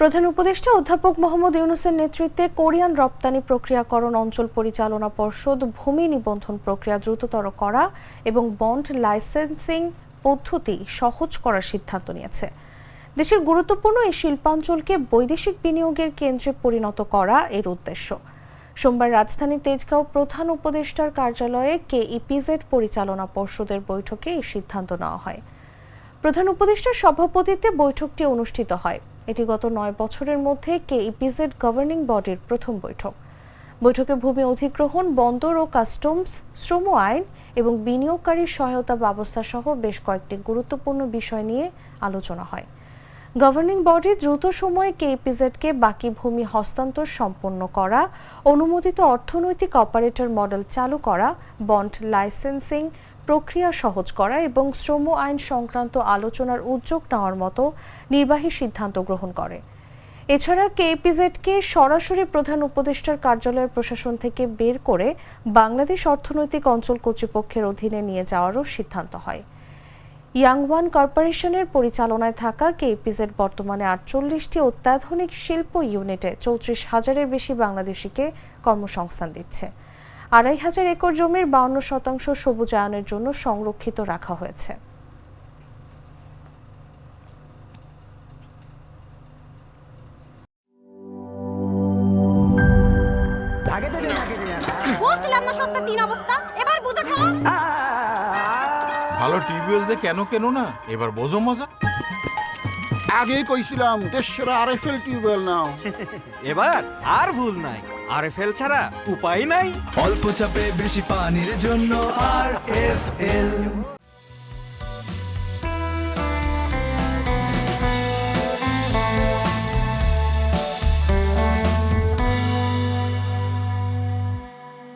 প্রধান উপদেষ্টা অধ্যাপক মোহাম্মদ ইউনুসের নেতৃত্বে কোরিয়ান রপ্তানি প্রক্রিয়াকরণ অঞ্চল পরিচালনা পর্ষদ ভূমি নিবন্ধন প্রক্রিয়া দ্রুততর করা এবং বন্ড লাইসেন্সিং পদ্ধতি সহজ করার সিদ্ধান্ত নিয়েছে। দেশের গুরুত্বপূর্ণ এই শিল্পাঞ্চলকে বৈদেশিক বিনিয়োগের কেন্দ্রে পরিণত করা এর উদ্দেশ্য। সোমবার রাজধানীর তেজগাঁও প্রধান উপদেষ্টার কার্যালয়ে কে ইপিজেড পরিচালনা পর্ষদের বৈঠকে এই সিদ্ধান্ত নেওয়া হয়। প্রধান উপদেষ্টার সভাপতিত্বে বৈঠকটি অনুষ্ঠিত হয়। এটি গত নয় বছরের মধ্যে কে ইপিজেড গভর্নিং বডির প্রথম বৈঠক। বৈঠকে ভূমি অধিগ্রহণ, বন্দর ও কাস্টমস শ্রম আইন এবং বিনিয়োগকারী সহায়তা ব্যবস্থা সহ বেশ কয়েকটি গুরুত্বপূর্ণ বিষয় নিয়ে আলোচনা হয়। গভর্নিং বডি দ্রুত সময়ে কেপিজেডকে বাকি ভূমি হস্তান্তর সম্পন্ন করা, অনুমোদিত অর্থনৈতিক অপারেটর মডেল চালু করা বন্ড লাইসেন্সিং প্রক্রিয়া সহজ করা এবং শ্রম আইন সংক্রান্ত আলোচনার উদ্যোগ নেওয়ার মতো নির্বাহী সিদ্ধান্ত গ্রহণ করে। এছাড়া কেপিজেডকে সরাসরি প্রধান উপদেষ্টার কার্যালয়ের প্রশাসন থেকে বের করে বাংলাদেশ অর্থনৈতিক অঞ্চল কর্তৃপক্ষের অধীনে নিয়ে যাওয়ারও সিদ্ধান্ত হয়। ইয়াংওয়ান কর্পোরেশনের পরিচালনায় থাকা কেপিজেড বর্তমানে আটচল্লিশটি অত্যাধুনিক শিল্প ইউনিটে চৌত্রিশ হাজারের বেশি বাংলাদেশিকে কর্মসংস্থান দিচ্ছে। আড়াই হাজার একর জমির বাউন্ন শতাংশ সবুজায়নের জন্য সংরক্ষিত রাখা হয়েছে। আগে তো দেন, আগে দেন। বলছিলাম না সস্তা তিন অবস্থা এবার বুঝো ঠেলা ভালো টিউবওয়েল যে কেন কেন না এবার বোঝো মজা। আগেই কইছিলাম দেশের আরএফএল টিউবওয়েল নাও। এবার আর ভুল নাই। আর ফেল ছাড়া উপায় নাই। অল্প চাপে বেশি পানির জন্য আর এফ এল